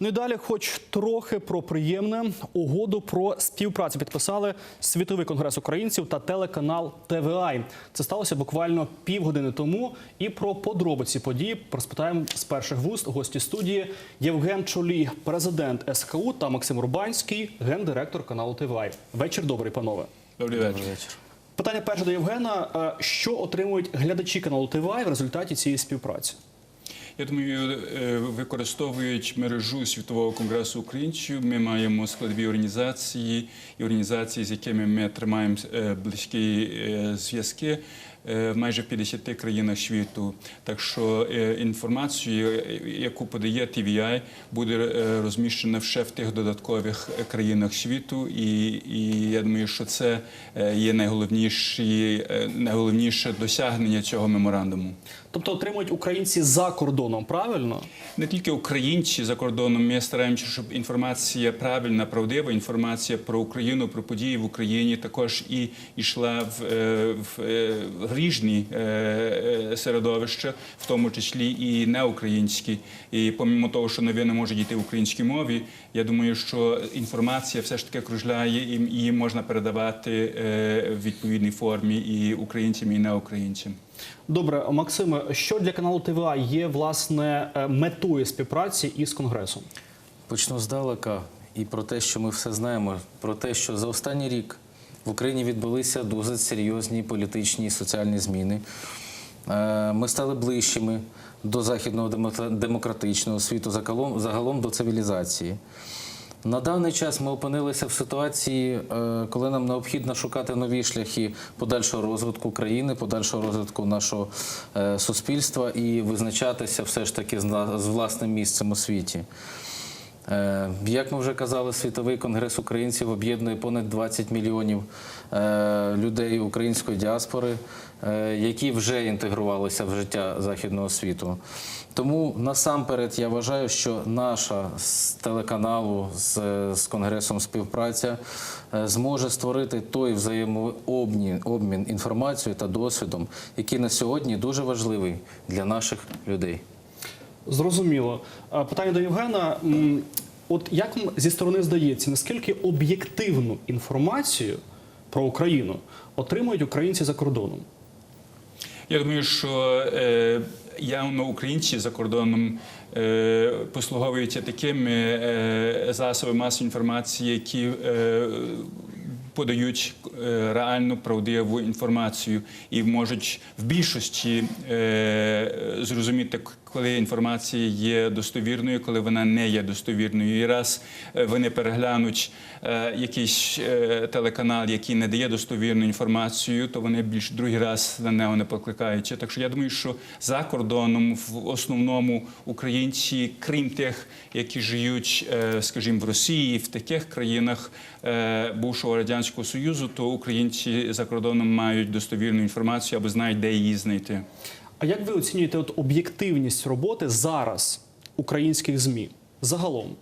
Ну і далі, хоч трохи про приємне, угоду про співпрацю підписали Світовий конгрес українців та телеканал ТВАЙ. Це сталося буквально півгодини тому. І про подробиці події розпитаємо з перших вуст гості студії Євген Чолій, президент СКУ та Максим Урбанський, гендиректор каналу ТВАЙ. Вечір добрий, панове. Добрий вечір. Питання перше до Євгена: Е, що отримують глядачі каналу ТВАЙ в результаті цієї співпраці? Я думаю, використовуючи використовують мережу світового конгресу українців. Ми маємо складові організації і організації, з якими ми тримаємо е, близькі е, зв'язки. Е, В майже 50 країнах світу. Так що е, інформацію, е, яку подає TVI, буде розміщена ще в тих додаткових країнах світу. І, і я думаю, що це є найголовніші, найголовніше досягнення цього меморандуму. Тобто отримують українці за кордоном, правильно? Не тільки українці за кордоном. Ми стараємося, щоб інформація правильна, правдива інформація про Україну, про події в Україні також і йшла в, в, в ріжні е, е, середовища, в тому числі і неукраїнські. І помимо того, що новини можуть йти в українській мові, я думаю, що інформація все ж таки кружляє і її можна передавати е, в відповідній формі і українцям, і неукраїнцям. Добре, Максиме, що для каналу ТВА є власне метою співпраці із конгресом? Почну здалека і про те, що ми все знаємо, про те, що за останній рік в Україні відбулися дуже серйозні політичні і соціальні зміни. Е, Ми стали ближчими до західного демократичного світу, загалом, до цивілізації. На даний час ми опинилися в ситуації, е, коли нам необхідно шукати нові шляхи подальшого розвитку країни, подальшого розвитку нашого е, суспільства і визначатися все ж таки з власним місцем у світі. Е, Як ми вже казали, Світовий конгрес українців об'єднує понад 20 мільйонів е, людей української діаспори, е, які вже інтегрувалися в життя західного світу. Тому насамперед я вважаю, що наша з телеканалу з, з конгресом співпраця зможе створити той взаємообмін обмін інформацією та досвідом, який на сьогодні дуже важливий для наших людей. Зрозуміло. Е, Питання до Євгена. От як вам зі сторони здається, наскільки об'єктивну інформацію про Україну отримують українці за кордоном? Я думаю, що е, явно українці за кордоном е, послуговуються такими е, засобами масової інформації, які е, подають реальну правдиву інформацію і можуть в більшості е, зрозуміти, коли інформація є достовірною, коли вона не є достовірною. І раз е, вони переглянуть е, якийсь е, телеканал, який не дає достовірну інформацію, то вони більш другий раз на нього не покликаються. Так що я думаю, що за кордоном в основному українці, крім тих, які живуть, е, скажімо, в Росії, в таких країнах е, бувшого радянського союзу, то українці за кордоном мають достовірну інформацію або знають, де її знайти. А як ви оцінюєте от об'єктивність роботи зараз українських ЗМІ загалом?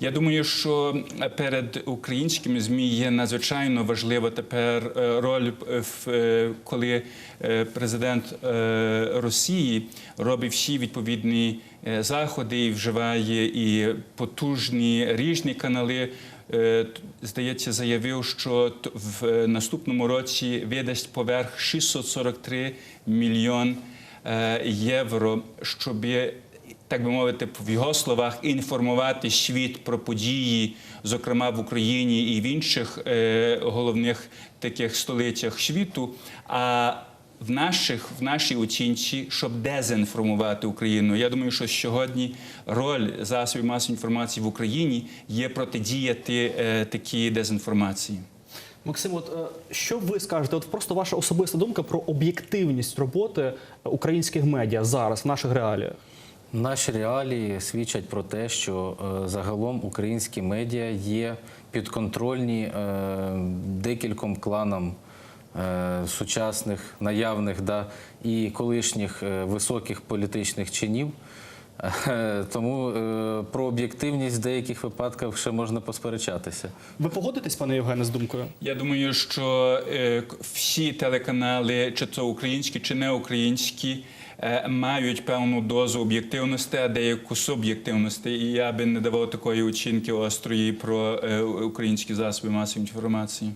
Я думаю, що перед українськими змі є надзвичайно важлива тепер е, роль, е, е, коли президент Росії робить всі відповідні заходи і вживає і потужні ріжні канали. Е, Здається, заявив, що в е, наступному році видасть поверх 643 мільйон е, євро, щоб так би мовити, в його словах, інформувати світ про події, зокрема в Україні і в інших головних таких столицях світу. А в наших в нашій оцінці, щоб дезінформувати Україну. Я думаю, що сьогодні роль засобів масової інформації в Україні є протидіяти е, такій дезінформації. Максим, от е, що ви скажете? От просто ваша особиста думка про об'єктивність роботи українських медіа зараз в наших реаліях? Наші реалії свідчать про те, що е, загалом українські медіа є підконтрольні е, декільком кланам е, сучасних, наявних да, і колишніх е, високих політичних чинів. Е, Тому е, про об'єктивність в деяких випадках ще можна посперечатися. Ви погодитесь, пане Євгене, з думкою? Я думаю, що е, всі телеканали, чи це українські, чи не українські, е, мають певну дозу об'єктивності, а деяку суб'єктивності. І я би не давав такої оцінки острої про е, українські засоби масової інформації.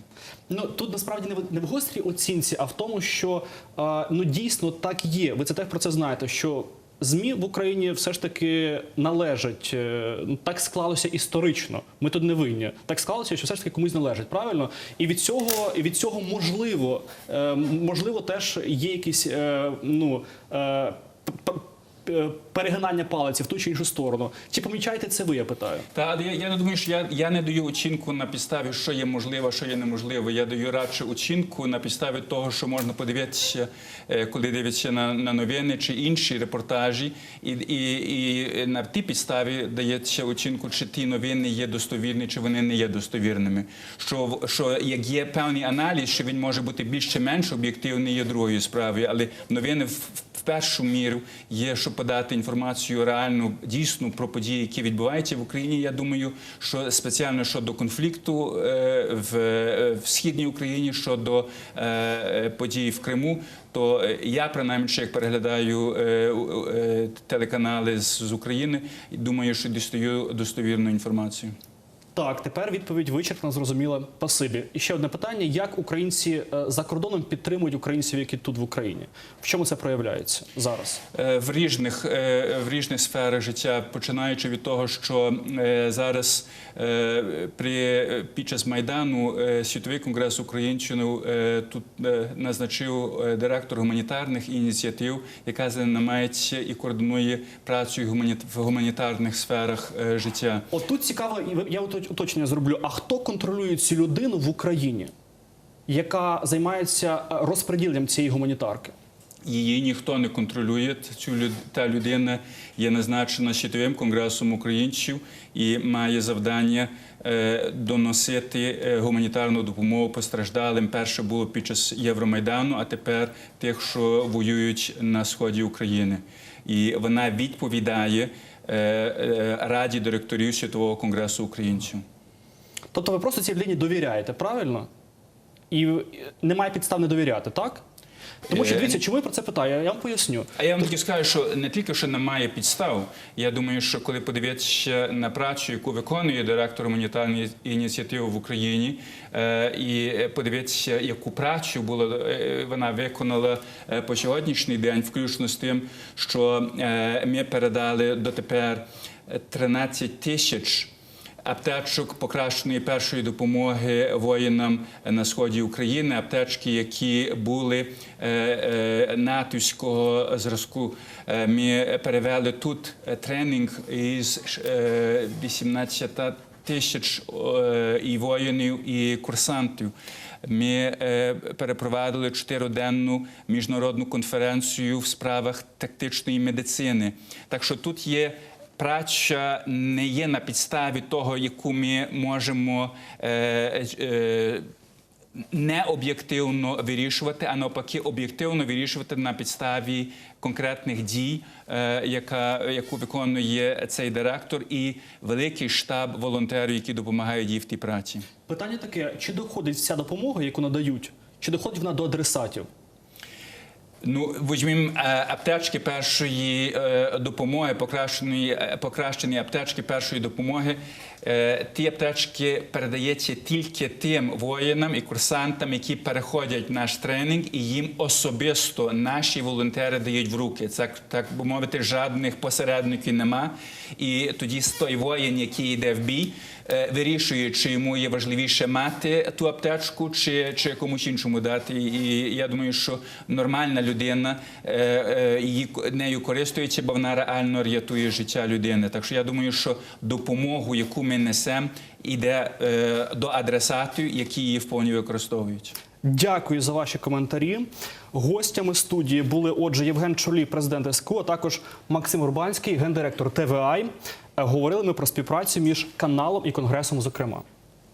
Ну тут насправді не в, гострій оцінці, а в тому, що е, ну дійсно так є. Ви це теж про це знаєте. Що ЗМІ в Україні все ж таки належать. е, так склалося історично. Ми тут не винні. Так склалося, що все ж таки комусь належить. Правильно? І від цього, і від цього можливо, е, можливо, теж є якісь е, ну. Е, Перегинання палиці в ту чи іншу сторону. Чи помічаєте це ви? Я питаю. Та я, я не думаю, що я, я не даю оцінку на підставі, що є можливо, що є неможливо. Я даю радше оцінку на підставі того, що можна подивитися, е, коли дивитися на, на новини чи інші репортажі, і, і, і на тій підставі дається оцінку, чи ті новини є достовірні, чи вони не є достовірними. Що, що як є певний аналіз, що він може бути більш чи менш об'єктивний, є другою справою, але новини в першу міру є, щоб подати інформацію реальну, дійсну про події, які відбуваються в Україні. Я думаю, що спеціально щодо конфлікту е, в, е, в східній Україні, щодо е, подій в Криму, то я принаймні, ще як переглядаю е, е, телеканали з, з України, думаю, що дістаю достовірну інформацію. Так, тепер відповідь вичерпна, зрозуміла. Пасибі. І ще одне питання: як українці е, за кордоном підтримують українців, які тут в Україні? В чому це проявляється зараз? Е, в різних, е, в різних сферах життя, починаючи від того, що зараз при під час майдану світовий конгрес українщини е, тут назначив директор гуманітарних ініціатив, яка займається і координує працю в гуманітарних сферах життя. От тут цікаво, я уточ- уточнення зроблю. А хто контролює цю людину в Україні, яка займається е, розподілом цієї гуманітарки? Її ніхто не контролює. Цю та людина є назначена світовим конгресом українців і має завдання е, доносити е, гуманітарну допомогу постраждалим. Перше було під час Євромайдану, а тепер тих, що воюють на сході України. І вона відповідає раді директорів світового конгресу українців. Тобто ви просто цій людині довіряєте, правильно? І е, немає підстав не довіряти, так? Тому що Е, дивіться, чому я про це питаю? Я вам поясню. А я вам тільки скажу, що не тільки що немає підстав. Я думаю, що коли подивитися на працю, яку виконує директор гуманітарної ініціативи в Україні, е, і подивитися, яку працю було е, вона виконала по сьогоднішній день, включно з тим, що ми передали дотепер 13 тисяч аптечок покращеної першої допомоги воїнам на сході України, аптечки, які були е, е, натівського зразку. Е, Ми перевели тут тренінг із е, 18 тисяч і воїнів, і курсантів. Ми перепровадили чотириденну міжнародну конференцію в справах тактичної медицини. Так що тут є праця не є на підставі того, яку ми можемо е, е, не об'єктивно вирішувати, а навпаки, об'єктивно вирішувати на підставі конкретних дій, е, яка, яку виконує цей директор, і великий штаб волонтерів, які допомагають їй в тій праці. Питання таке: чи доходить вся допомога, яку надають, чи доходить вона до адресатів? Ну, візьмімо е, аптечки першої е, допомоги, покращені, е, покращені аптечки першої допомоги. Е, Ті аптечки передаються тільки тим воїнам і курсантам, які переходять наш тренінг, і їм особисто наші волонтери дають в руки. Це так би мовити, жодних посередників нема. І тоді той воїн, який йде в бій, е, вирішує, чи йому є важливіше мати ту аптечку, чи, чи комусь іншому дати. І я думаю, що нормальна людина е, її нею користується, бо вона реально рятує життя людини. Так що я думаю, що допомогу, яку ми несемо, іде е, до адресатів, які її вповні використовують. Дякую за ваші коментарі. Гостями студії були, отже, Євген Чолі, президент СКО, а також Максим Урбанський, гендиректор ТВА. Говорили ми про співпрацю між каналом і конгресом, зокрема.